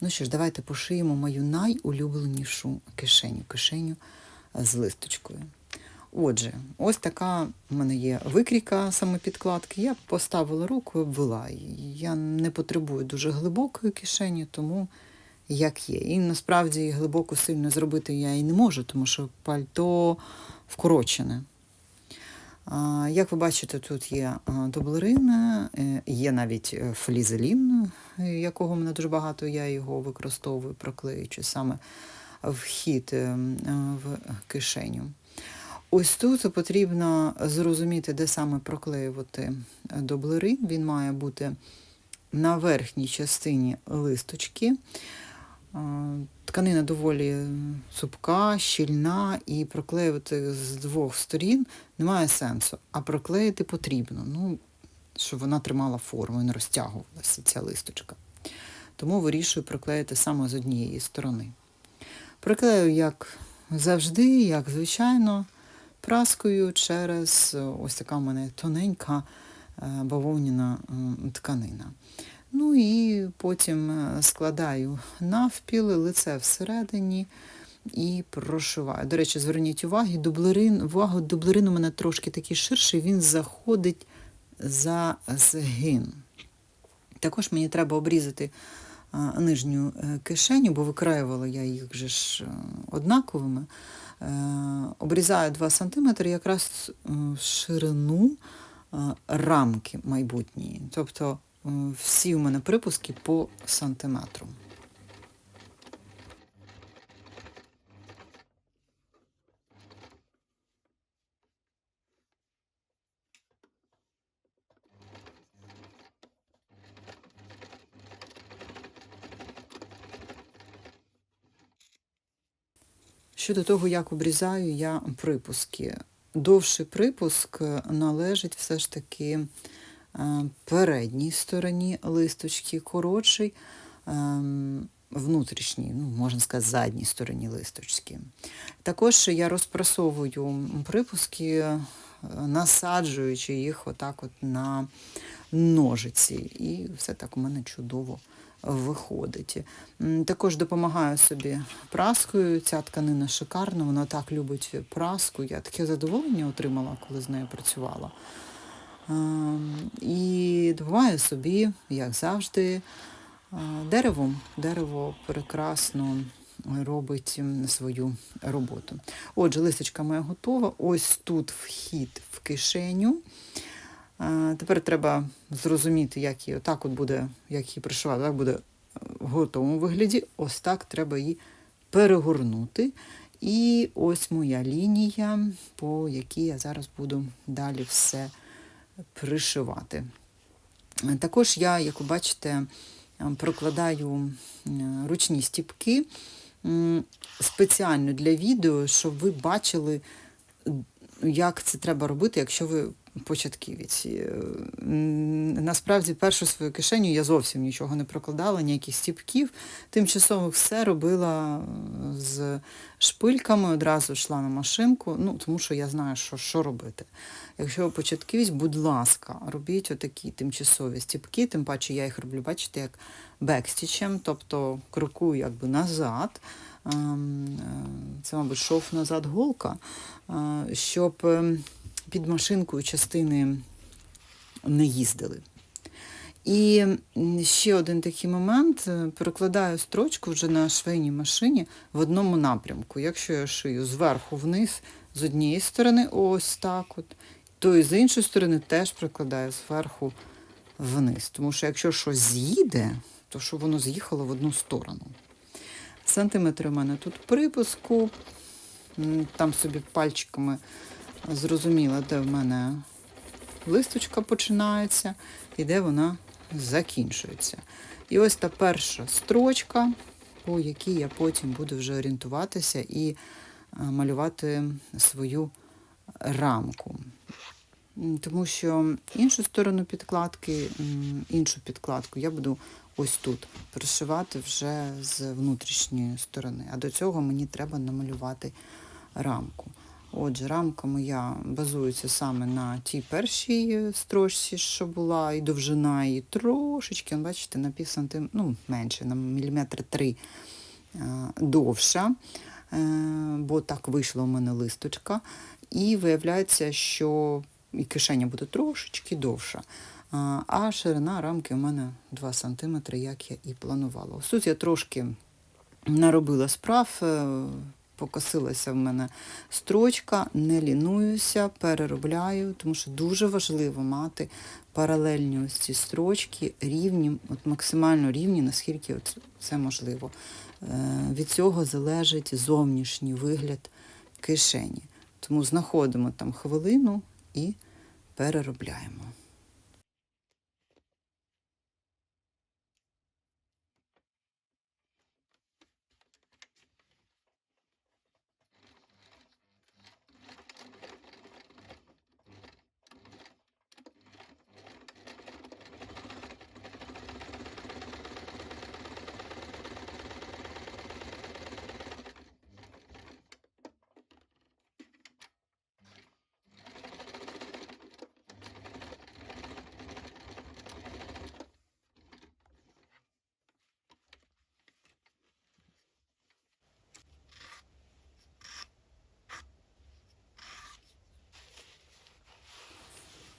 Ну що ж, давайте пошиємо мою найулюбленішу кишеню, кишеню з листочкою. Отже, ось така в мене є викрійка саме підкладки. Я поставила руку і обвела її. Я не потребую дуже глибокої кишені, тому як є. І насправді глибоко сильно зробити я і не можу, тому що пальто вкорочене. Як ви бачите, тут є а, дублерин, е, є навіть е, флізелін, е, якого в мене дуже багато, я його використовую, проклеюючи саме вхід в кишеню. Ось тут потрібно зрозуміти, де саме проклеювати дублерин. Він має бути на верхній частині листочки. Тканина доволі цупка, щільна, і проклеювати з двох сторін немає сенсу. А проклеїти потрібно, ну, щоб вона тримала форму і не розтягувалася ця листочка. Тому вирішую проклеїти саме з однієї сторони. Проклею, як завжди, як звичайно, праскою через ось така в мене тоненька е, бавовняна тканина. Ну і потім е, складаю навпіл, лице всередині і прошиваю. До речі, зверніть увагу, дублерин, увагу, дублерин у мене трошки такий ширший, він заходить за згин. Також мені треба обрізати нижню е, кишеню, бо викраювала я їх вже ж е, однаковими. Е, Обрізаю 2 см якраз е, ширину е, рамки майбутньої. Тобто е, всі у мене припуски по сантиметру. Щодо того, як обрізаю я припуски. Довший припуск належить все ж таки е, передній стороні листочки, коротший ем, внутрішній, ну, можна сказати, задній стороні листочки. Також я розпрасовую припуски, е, насаджуючи їх отак от на ножиці. І все так у мене чудово виходить. Також допомагаю собі праскою. Ця тканина шикарна, вона так любить праску. Я таке задоволення отримала, коли з нею працювала. Ем, І допомагаю собі, як завжди, е, деревом. Дерево прекрасно робить свою роботу. Отже, листочка моя готова. Ось тут вхід в кишеню. Е, Тепер треба зрозуміти, як її отак от буде, як її пришивати, так буде в готовому вигляді. Ось так треба її перегорнути. І ось моя лінія, по якій я зараз буду далі все пришивати. Також я, як ви бачите, е, прокладаю ручні стіпки спеціально для відео, щоб ви бачили, як це треба робити, якщо ви початківець. Насправді, першу свою кишеню я зовсім нічого не прокладала, ніяких стіпків. Тимчасово все робила е, з шпильками, одразу йшла на машинку, ну, тому що я знаю, що, що робити. Якщо ви початківець, будь ласка, робіть отакі тимчасові стіпки, тим паче я їх роблю, бачите, як бекстічем, тобто крокую якби назад. Ем, е, Це, мабуть, шов назад голка, е, щоб ем, під машинкою частини не їздили. І ще один такий момент. е, Перекладаю строчку вже на швейній машині в одному напрямку. Якщо я шию зверху вниз, з однієї сторони, ось так от, то і з іншої сторони теж прикладаю зверху вниз. Тому що якщо щось з'їде, то щоб воно з'їхало в одну сторону. Сантиметри у мене тут припуску, там собі пальчиками зрозуміла, де в мене листочка починається і де вона закінчується. І ось та перша строчка, по якій я потім буду вже орієнтуватися і е, малювати свою рамку. Тому що іншу сторону підкладки, іншу підкладку я буду ось тут пришивати вже з внутрішньої сторони. А до цього мені треба намалювати рамку. Отже, рамка моя базується саме на тій першій е, строчці, що була, і довжина її трошечки, бачите, на пів сантим, ну, менше, на міліметр три е, довша, е, бо так вийшла у мене листочка. І виявляється, що і кишеня буде трошечки довша. А, ширина рамки у мене 2 см, як я і планувала. Ось тут я трошки наробила справ, покосилася в мене строчка, не лінуюся, переробляю, тому що дуже важливо мати паралельні ось ці строчки рівні, от максимально рівні, наскільки це можливо. Е, Від цього залежить зовнішній вигляд кишені. Тому знаходимо там хвилину і переробляємо.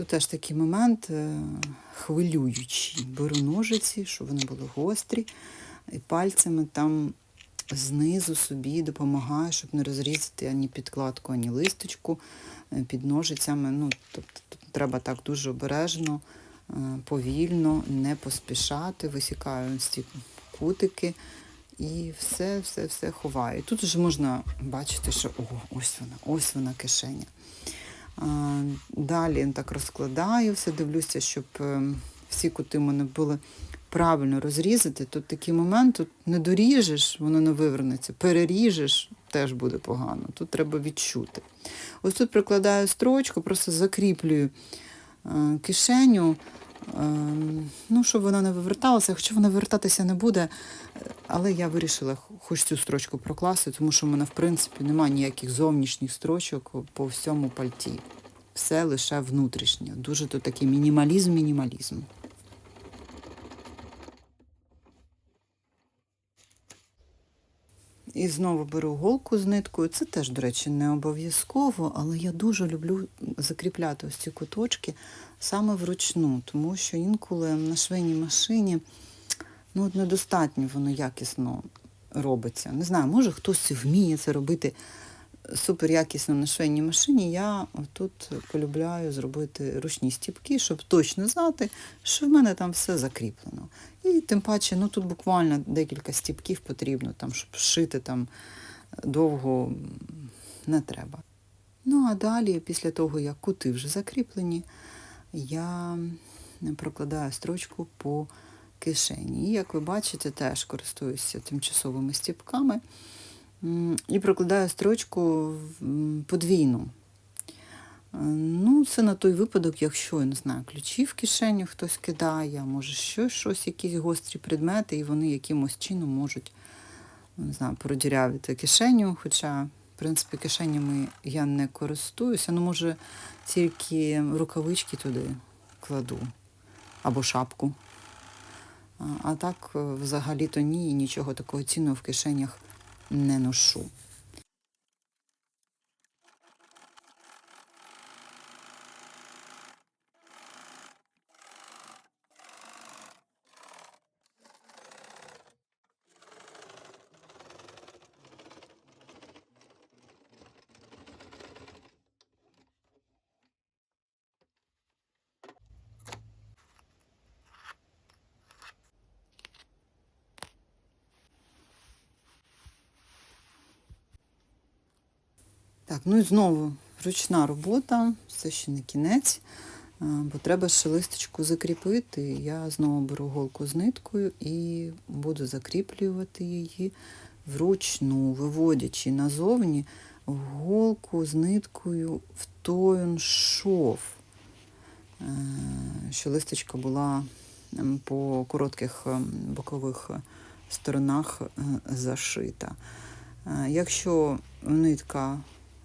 Тут теж такий момент е, хвилюючий. Беру ножиці, щоб вони були гострі, і пальцями там знизу собі допомагаю, щоб не розрізати ані підкладку, ані листочку е, під ножицями. Ну, тобто тут треба так дуже обережно, е, повільно, не поспішати, висікаю ці кутики. І все, все, все ховаю. Тут вже можна бачити, що о, ось вона, ось вона кишеня. Далі так розкладаю, все дивлюся, щоб е, всі кути в мене були правильно розрізати. Тут такий момент, тут не доріжеш, воно не вивернеться, переріжеш, теж буде погано. Тут треба відчути. Ось тут прикладаю строчку, просто закріплюю е, кишеню, ну, щоб вона не виверталася, хоча вона вивертатися не буде. Але я вирішила хоч цю строчку прокласти, тому що в мене, в принципі, немає ніяких зовнішніх строчок по всьому пальті. Все лише внутрішнє. Дуже тут такий мінімалізм-мінімалізм. І знову беру голку з ниткою. Це теж, до речі, не обов'язково, але я дуже люблю закріпляти ось ці куточки саме вручну, тому що інколи на швейній машині ну, недостатньо воно якісно робиться. Не знаю, може хтось вміє це робити супер якісно на швейній машині. Я тут полюбляю зробити ручні стіпки, щоб точно знати, що в мене там все закріплено. І тим паче, ну тут буквально декілька стіпків потрібно, там, щоб шити там довго не треба. Ну, а далі, після того, як кути вже закріплені, я прокладаю строчку по кишені. І, як ви бачите, теж користуюся тимчасовими стіпками і прокладаю строчку подвійну. Ну, Це на той випадок, якщо, я не знаю, ключі в кишеню хтось кидає, може щось, щось, якісь гострі предмети, і вони якимось чином можуть не знаю, продірявити кишеню. Хоча, в принципі, кишенями я не користуюся, ну, може, тільки рукавички туди кладу або шапку. А так, взагалі-то ні, нічого такого цінного в кишенях не ношу. Так, ну і знову ручна робота, це ще не кінець, бо треба ще листочку закріпити. Я знову беру голку з ниткою і буду закріплювати її вручну, виводячи назовні голку з ниткою в той шов, е, що листочка була по коротких бокових сторонах е, зашита. Е, якщо нитка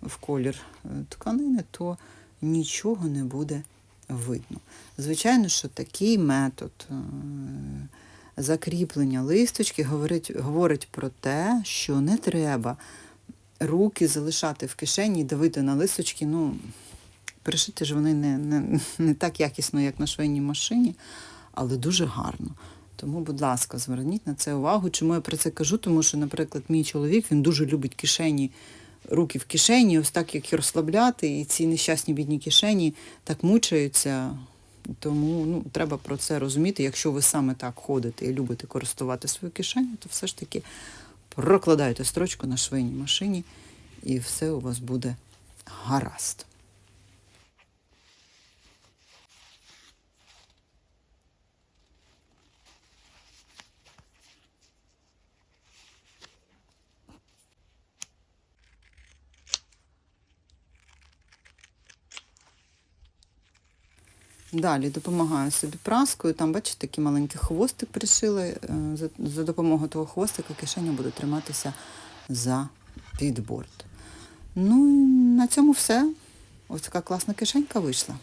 в колір е, тканини, то нічого не буде видно. Звичайно, що такий метод е, закріплення листочки говорить, говорить про те, що не треба руки залишати в кишені і давити на листочки. Ну, пришити ж вони не, не, не так якісно, як на швейній машині, але дуже гарно. Тому, будь ласка, зверніть на це увагу. Чому я про це кажу? Тому що, наприклад, мій чоловік він дуже любить кишені, руки в кишені, ось так як їх розслабляти, і ці нещасні бідні кишені так мучаються. Тому ну, треба про це розуміти. Якщо ви саме так ходите і любите користувати свою кишеню, то все ж таки прокладайте строчку на швейній машині, і все у вас буде гаразд. Далі допомагаю собі праскою. Там, бачите, такий маленький хвостик пришили. Е, За, допомогою того хвостика кишеня буде триматися за підборд. Ну, на цьому все. Ось така класна кишенька вийшла.